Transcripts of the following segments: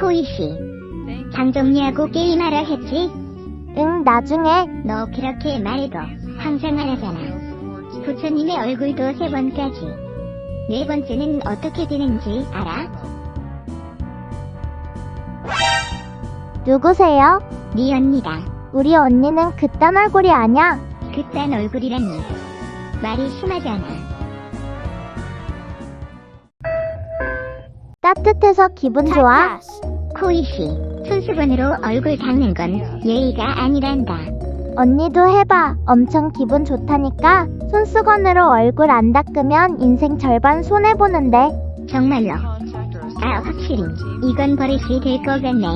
코이씨. 장 정리하고 게임하라 했지? 응, 나중에. 너 그렇게 말고 항상 하라잖아. 부처님의 얼굴도 세 번까지. 네 번째는 어떻게 되는지 알아? 누구세요? 네 언니다. 우리 언니는 그딴 얼굴이 아냐? 그딴 얼굴이라니. 말이 심하잖아. 따뜻해서 기분 좋아? 코이씨, 손수건으로 얼굴 닦는 건 예의가 아니란다. 언니도 해봐. 엄청 기분 좋다니까. 손수건으로 얼굴 안 닦으면 인생 절반 손해보는데. 정말로. 아, 확실히. 이건 버릇이 될 것 같네.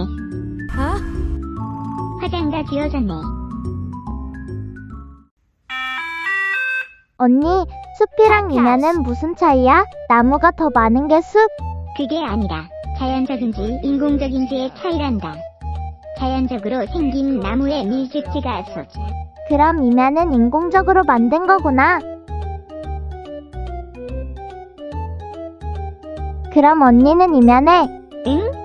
화장 다 지워졌네. 언니, 숲이랑 인연은 무슨 차이야? 나무가 더 많은 게 숲? 그게 아니라 자연적인지 인공적인지의 차이란다. 자연적으로 생긴 나무의 밀집지가 소지. 그럼 임야는 인공적으로 만든 거구나. 그럼 언니는 이면에 응?